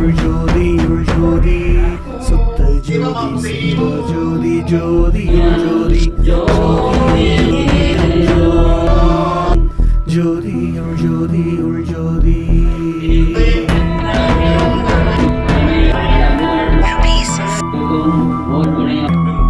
ഉൾജ്യോതിയുൾ Jyothi സുത്ത Jyothi Jyothi Jyothi Jyothi. Jyothi Jyothi Jyothi. What would I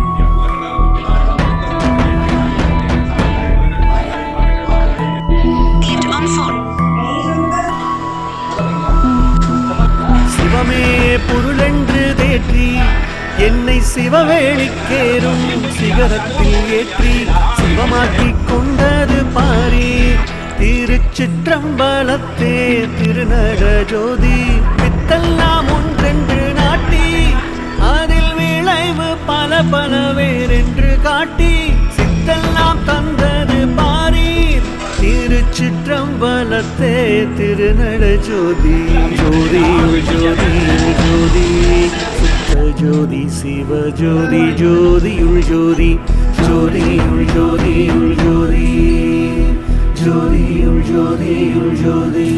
பொருளென்று தேற்றி என்னை சிவவேளிக்கேறும் சிகரத்தில் ஏற்றி சிவமாக்கிக் கொண்டது பாரி. திருச்சிற்றம்பலத்தே திருநட ஜோதி. வித்தெல்லாம் ஒன்றென்று நாட்டி அதில் விளைவு பல பல வேறென்று காட்டி. ചിത്രം വലത്തെ തിരുനട ജ്യോതി ജ്യോതി ജ്യോതി ജ്യോതി ജ്യോതി ശിവജ്യോതി ജ്യോതിയുൾ ജ്യോതി ജ്യോതിയുൾ ജ്യോതിയുൾ ജ്യോതി ജ്യോതിയുൾ ജ്യോതിയുൾ ജ്യോതി.